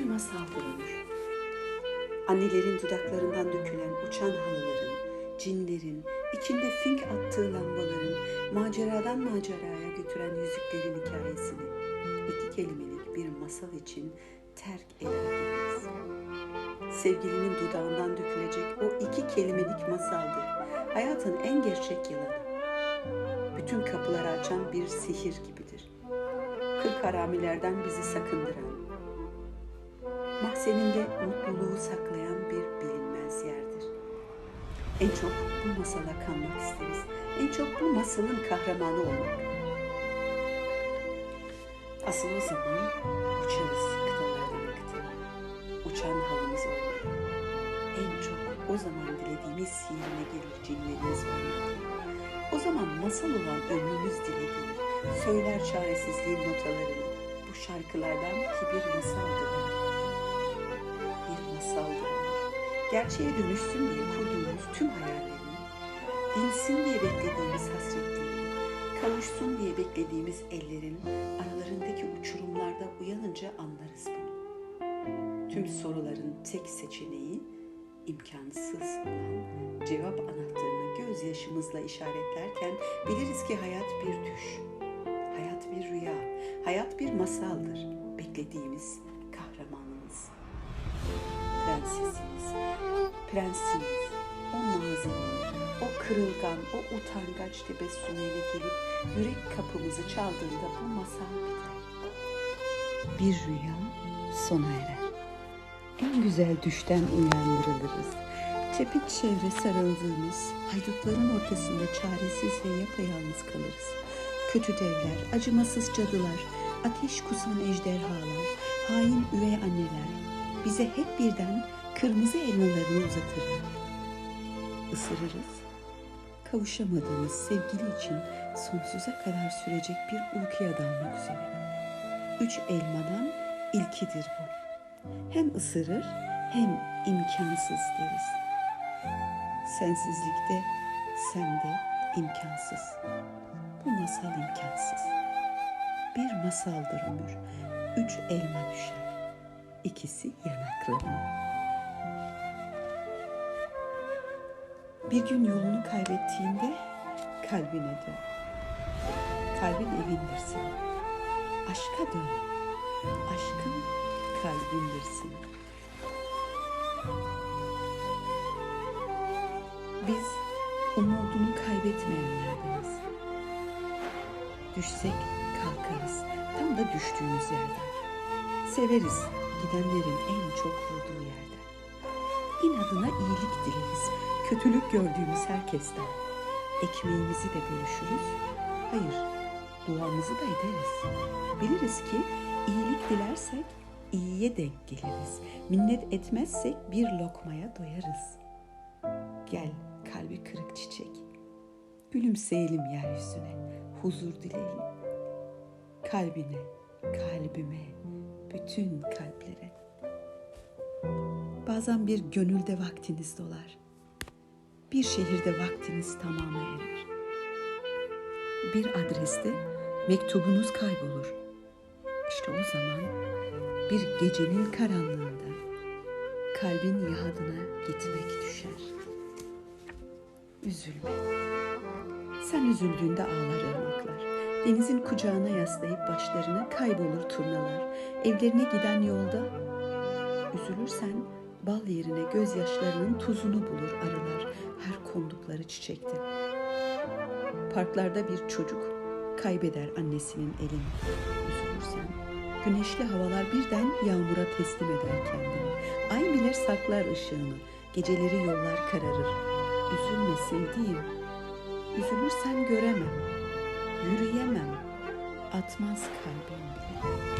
bir masaldır ömür. Annelerin dudaklarından dökülen uçan halıların, cinlerin, içinde fink attığı lambaların, maceradan maceraya götüren yüzüklerin hikayesini iki kelimelik bir masal için terk ederdiniz. Sevgilinin dudağından dökülecek o iki kelimelik masaldır. Hayatın en gerçek yalanı. Bütün kapıları açan bir sihir gibidir. Kırk haramilerden bizi sakındıran, mahzeninde mutluluğu saklayan bir bilinmez yerdir. En çok bu masala kanmak isteriz. En çok bu masalın kahramanı olmak. Asıl o zaman uçarız kıtalardan kıtalara. Uçan halımız olmalı. En çok o zaman dilediğimiz sihirine gelir cinlerimiz olmalı. O zaman masal olan ömrümüz dile gelir. Söyler çaresizliğin notalarını. Bu şarkılardan ki bir masaldır. Masaldır. Gerçeğe dönüşsün diye kurduğumuz tüm hayallerini, dinsin diye beklediğimiz hasretlerini, kavuşsun diye beklediğimiz ellerin aralarındaki uçurumlarda uyanınca anlarız bunu. Tüm soruların tek seçeneği imkansız olan cevap anahtarını gözyaşımızla işaretlerken biliriz ki hayat bir düş, hayat bir rüya, hayat bir masaldır. Beklediğimiz kahramanımız, prensesimiz, prensimiz, o nazenin, o kırılgan, o utangaç tebessümüyle gelip yürek kapımızı çaldığında bu masal biter. Bir rüya sona erer. En güzel düşten uyandırılırız. Çepeçevre sarıldığımız haydutların ortasında çaresiz ve yapayalnız kalırız. Kötü devler, acımasız cadılar, ateş kusan ejderhalar, hain üvey anneler bize hep birden kırmızı elmalarını uzatırlar. Isırırız. Kavuşamadığımız sevgili için sonsuza kadar sürecek bir uykuya dalmak üzere. Üç elmadan ilkidir bu. Hem ısırır hem imkansız deriz. Sensizlikte sen de imkansız. Bu masal imkansız. Bir masaldır ömür. Üç elma düşer. İkisi yanaklarına. Bir gün yolunu kaybettiğinde kalbine dön. Kalbin evindir senin. Aşka dön. Aşkın kalbindir senin. Biz umudunu kaybetmeyenlerdeniz. Düşsek kalkarız tam da düştüğümüz yerden. Severiz gidenlerin en çok vurduğu yerden. İnadına iyilik dileriz kötülük gördüğümüz herkesten. Ekmeğimizi de bölüşürüz. Hayır, duamızı da ederiz. Biliriz ki iyilik dilersek iyiye denk geliriz. Minnet etmezsek bir lokmaya doyarız. Gel kalbi kırık çiçek. Gülümseyelim yeryüzüne, huzur dileyelim. Kalbine, kalbime, bütün kalplere. Bazen bir gönülde vaktiniz dolar. Bir şehirde vaktiniz tamama erer. Bir adreste mektubunuz kaybolur. İşte o zaman bir gecenin karanlığında kalbin yadına gitmek düşer. Üzülme. Sen üzüldüğünde ağlar ırmaklar. Denizin kucağına yaslayıp başlarına kaybolur turnalar. Evlerine giden yolda üzülürsen bal yerine gözyaşlarının tuzunu bulur arılar kondukları çiçekte. Parklarda bir çocuk kaybeder annesinin elini. Üzülürsen güneşli havalar birden yağmura teslim eder kendini. Ay bile saklar ışığını, geceleri yollar kararır. Üzülme sevdiğim, üzülürsen göremem, yürüyemem, atmaz kalbim bile.